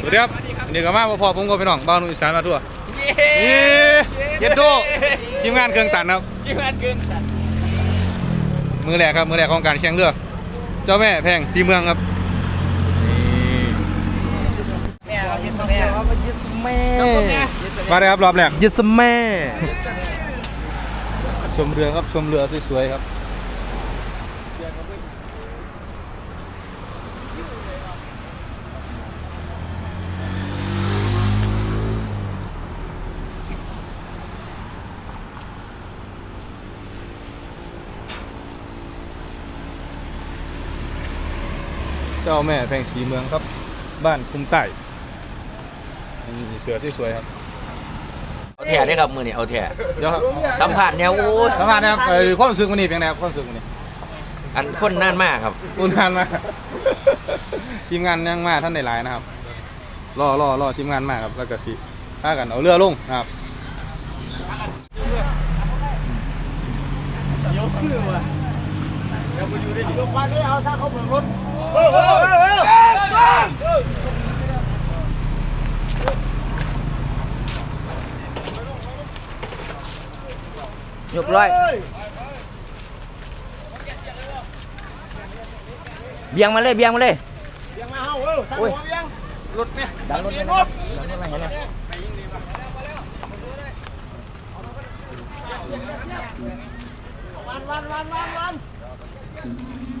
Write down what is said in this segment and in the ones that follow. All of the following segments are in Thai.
สวัสดีครับวันนี้ก็มาพอผมก็พี่น้องบ้านนุ่อีสานมาทั่วนี่เย็ดโดทีมงานเครื่องตัดครับยี่ห้อเกินสัตว์มือแรกครับมือแรกของการแข่งเรือ เจ้าแม่แพงสีเมืองครับนี่แม่เรายึดแม่แม่มาเลยครับรอบแรกยึดสแม่ชมเรือครับชมเรือสวยๆครับ จ้าแม่แพงสีเมืองครับ บ้านคุ้มใต้นี่เสือที่สวยครับเอาแถได้ครับมือนี่เอาแถเดี๋ยวครับสัมผัสเนี่ยโอ้ยสัมภาษณ์นะครับเออความรู้สึกวันนี้เป็นไงครับความรู้สึกวันนี้อันคนนั่นมากครับอุนงานมากทีมงานยังมาท่านในหลายนะครับรอรอรอทีมงานมากครับแล้วก็สิพากันเอาเรือลงนะครับยกร้อยเบียงมาเลยเบียงมาเลยเบียงมาเฮาเออโอ้ยรถ เนี่ยดันรถเนี่ยนะครับดันรถมาเห็นไหมเ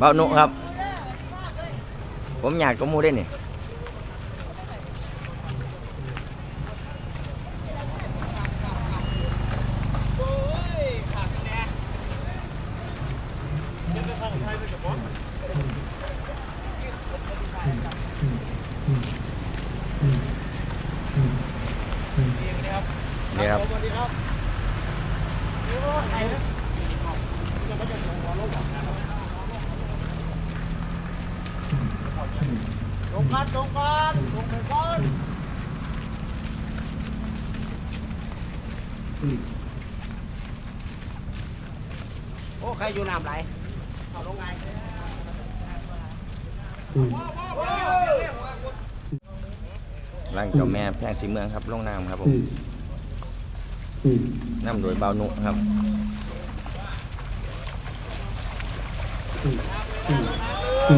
บาหนุครับ ผมอยากก็มูได้นี่ นี่ โอ้ใครอยู่น้ำไหลร่างเจ้าแม่แพงสีเมืองครับลงน้ำครับผมน้ำโดยเบาหนุครับอ๋อ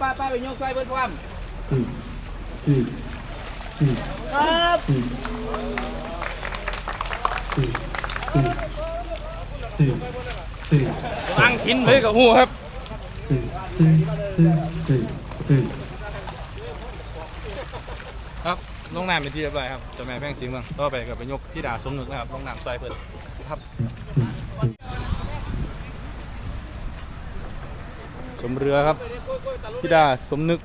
ป้าป้าไปยกใส่เบิดความตั้งชิ้นเลยกับหูครับครับลงน้ำเป็นที่เรียบร้อยครับเจ้าแม่แพงสีเมืองต่อไปก็ไปยกที่ดาสมนึกนะครับลงน้ำซอยเพิ่นครับ ชมเรือครับที่ดาสมนึก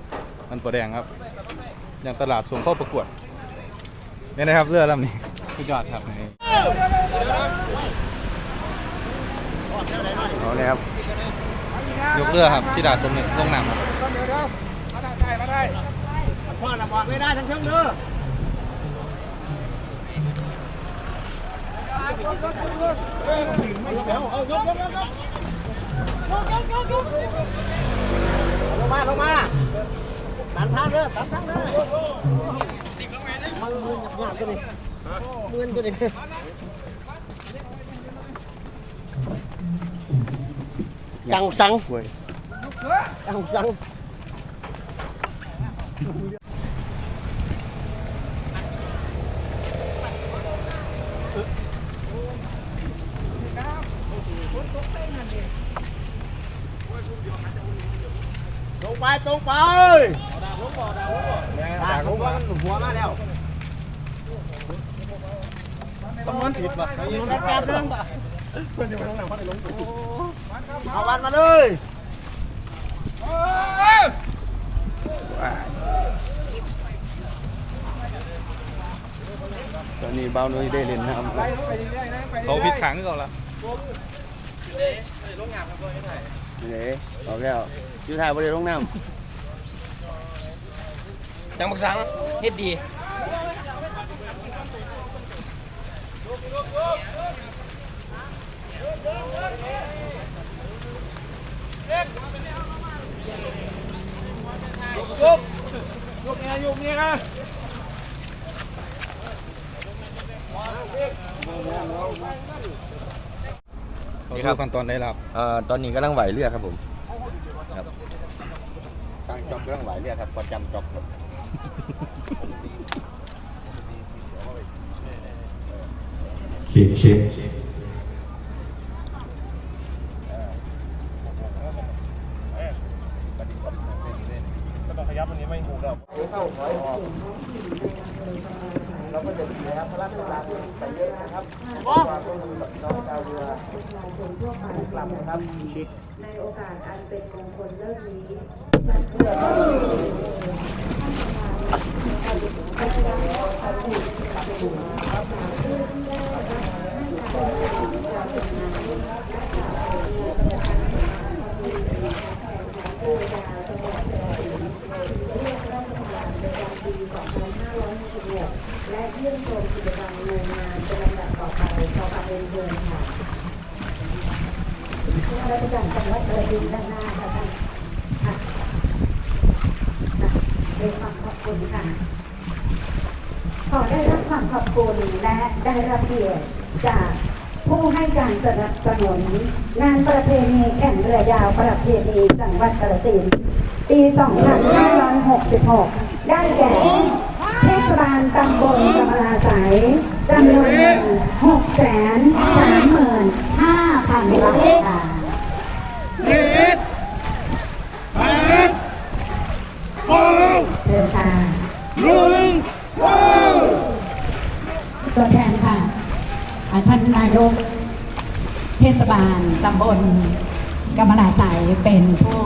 มันประแดงครับอย่างตลาดส่งเข้าประกวดนี่นะครับเรือลำนี้สุดยอดครับเอาเลยครับยกเรือครับที่ดาสมนึกลงน้ำครับพ่อน่ะบอกไม่ได้ทั้งเครื่องเด้อ ลงมาลงมาตันทางเด้อตันทางเด้อมือมือหยาบตัวนี้มือตัวนี้จังสังจังสัง ตรงไปตรงไปตาผมว่ามันหัวมาแล้วต้องมันผิดป่ะแป๊บแป๊บนึงเอาวันมาเลยตอนนี้เบาหนุ่ยได้เล่นนะครับเขาผิดขังก็แล้วเฮ้ บอกแล้วอยู่ถ่ายบริเวณลงน้จังบักสังเฮ็ดดีเราดูขั้นตอนได้แล้วครับเอ่อตอนนี้กำลังไหวเรือครับผมครับตั้งจอบกำลังไหวเรือครับประจำจอบครับเช็คเช็ค ในโอกาสอันเป็นมงคลเลิกนี้และเยี่ยมชมกิจกรรมโรงงานเป็นลำดับต่อไปขอการเรียนเชิญค่ะ ราชการจังหวัดกระบี่ด้านหน้าค่ะท่านค่ะด้วยความขอบคุณค่ะขอได้รับความขอบคุณและได้รับเกียรติจากผู้ให้การสนับสนุนงานประเพณีแข่งเรือยาวประเพณีจังหวัดกระสินปี 2566 ได้แก่เทศบาลตำบลกำลาสายจำนวนเงิน6แสน3หมื่น5พันบาทค่ะเชิญค่ะตัวแทนค่ะอ่าท่ายกเทศบาลตำบลกำมะลาสายเป็นผู้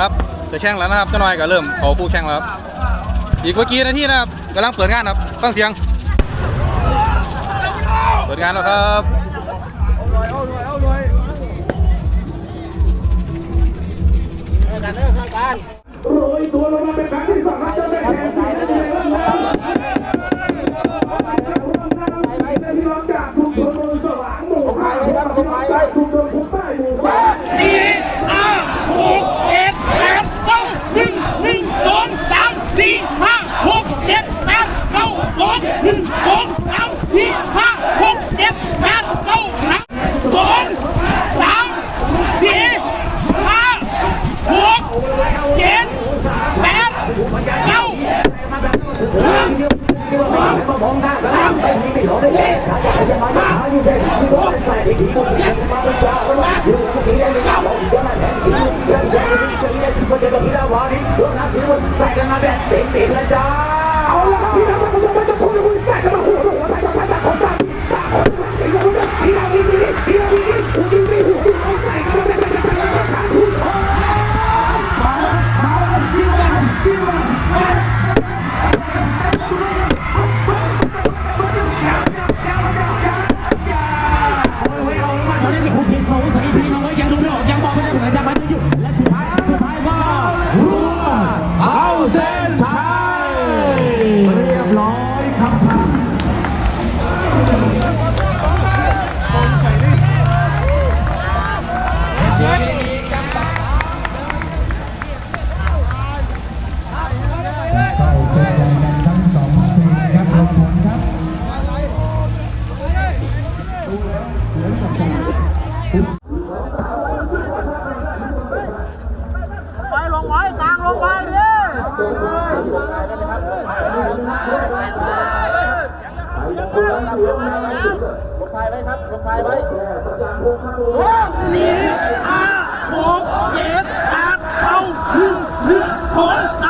ครับจะแข่งแล้วนะครับเจ้าหน่อยก็เริ่มขอผู้แข่งแล้วครับอีกเมื่อกี้นาทีนะครับกำลังเปิดงานครับฟังเสียง เปิดงานแล้วครับโรยตัวลงมาเป็นครั้งที่สองครับเจ้าแม่แทนที่ร้องจากทุกคนสว่างหมู่ห้าทุกคนใต้หมู่ห้า Thank you. ต่างลงไปดิลงไปไว้ครับลงไปไว้สี่ห้าหกเจ็ดแปดเก้าหนึ่งหนึ่งสองสา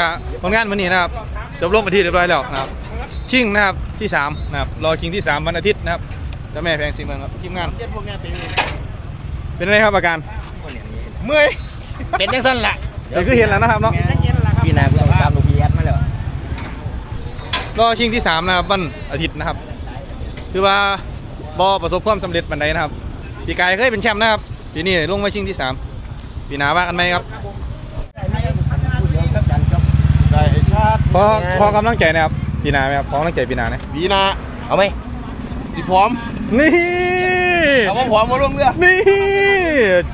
ก็ผลงานวันนี้นะครับจบลงไปที่เรียบร้อยแล้วนะครับชิงนะครับที่สามนะครับรอชิงที่สามวันอาทิตย์นะครับเจ้าแม่แพงสีเมืองครับทีมงานเป็นไงครับอาการเมื่อยเป็นยังสั้นละเดี๋ยวคือเห็นแล้วนะครับเนาะพี่นายเพิ่งตามลูกพีแอดมาแล้วรอชิงที่สามนะครับวันอาทิตย์นะครับคือว่าบอประสบความสำเร็จบันไดนะครับปีกายเคยเป็นแชมป์นะครับปีนี้ลงมาชิงที่สามปีหน้าว่ากันไหมครับ ได้ชาติ พอพอกำลังใจนะครับปีหน้าไหมครับพอกำลังใจปีหน้านะบีนาเอาไหมสิพร้อมนี่เอาว่าพร้อมมาร่วมเรือนี่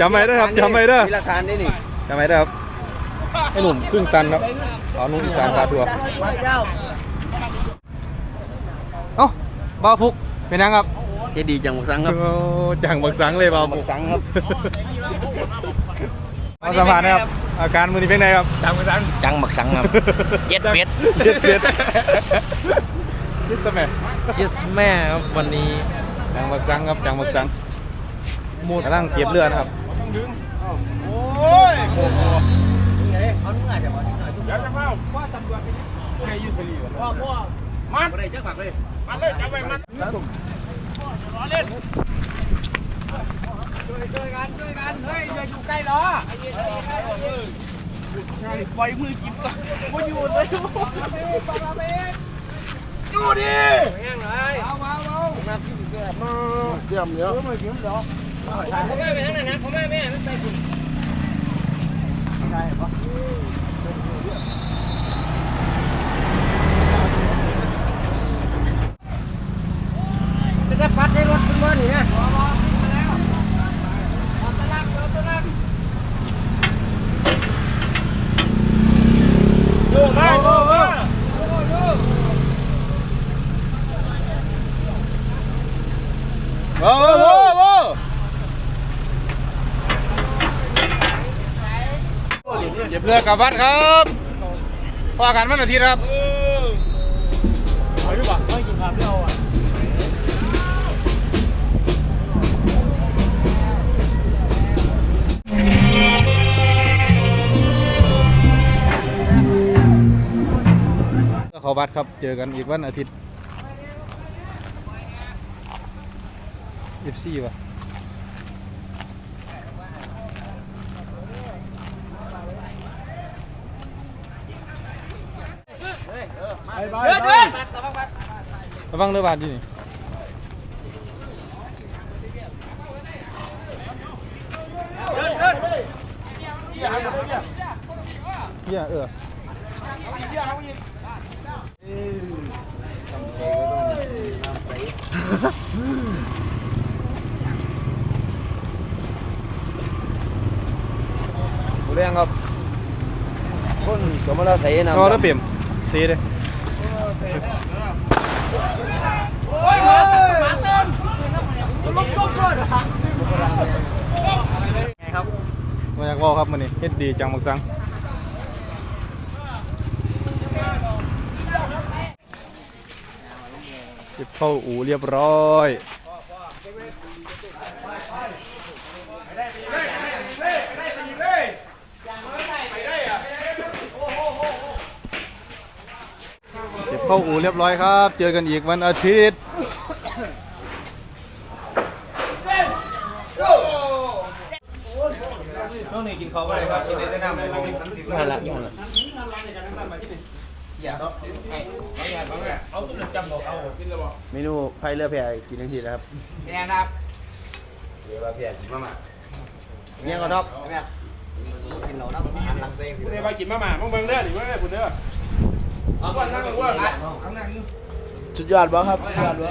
จำไว้เด้อครับจำไว้เด้อมีหลักฐานได้นี่จำไว้เด้อครับไอ้หนุ่มครึ่งตันครับเอานุ่มอีสานพาทัวร์วัดเจ้าเอ้าบ้าวฟุกเป็นยังครับเฮ็ดดีจังหวะสังครับโอ้จังบักสังเลยบ้าวฟุกสังครับ เอาสัมภาษณ์นะครับ อาการมือนี้เป็นไงครับจังบักสังจังหมักสังครับเย็ดเป็ดเจ็ดเจ็ดยิสแม่ yes แม่ครับวันนี้จังบักสังครับจังบักสังมูดกำลังเก็บเลือดนะครับโอ้ยเอาหน่อยจะมาเดี๋ยวจะเข้าว่าตำรวจให้ยูสลีพ่อพ่อมันอะไรจังหวัดเลยมันเลยจับไปมันรอเล่น ช่วยกันช่วยกันเฮ้ยอย่าอยู่ใกล้ล้อปล่อยมือกินก่อนมาอยู่เลยอยู่ดิแห้งเลยเอาเอาเอาน้ำกินเสียบเสียบเยอะไม่กินดอกเขาแม่ไปทางไหนนะเขาแม่แม่ไม่ไปถึงจะพัดให้รถขึ้นมาหนินะโอ้มาโอ้โอ้ โอ้โหโอ้โหเก็บเลือดกลับวัดครับพอกันวันอาทิตย์ครับไปดีกว่าไม่กินผักไม่เอาอะเขาบัตรครับ เจอกันอีกวันอาทิตย์ FC ป่ะ ระวังเรือบาดดินี่เหี้ยเออหมูแดงครับคนสมรใส่น้ำก็ได้เปี่ยมสีเลย มาอยากบอกครับมันนี่เฮ็ดดีจังมักสังเก็บเข้าอู่เรียบร้อยเก็บเข้าอู่เรียบร้อยครับ เจอกันอีกวันอาทิตย์ ช่วง นี้กินข้าอะไรครับกินได้แต่น้ำเลยครับนั่นละนั่นละเอาสุดจำบอกเอากินเลยบอกเมนูไผ่เรือแพกินทังทีนะครับแม่นะครับเรือแพกินมาม่าเนี่ยก็ดอกนี่ไปกินมาหมามึงเบิ่งเด้อหรือว่าคุณเด้อเอาก่อนนั่งก่อนว่าสุดยอดบ่ครับสุดยอดบ่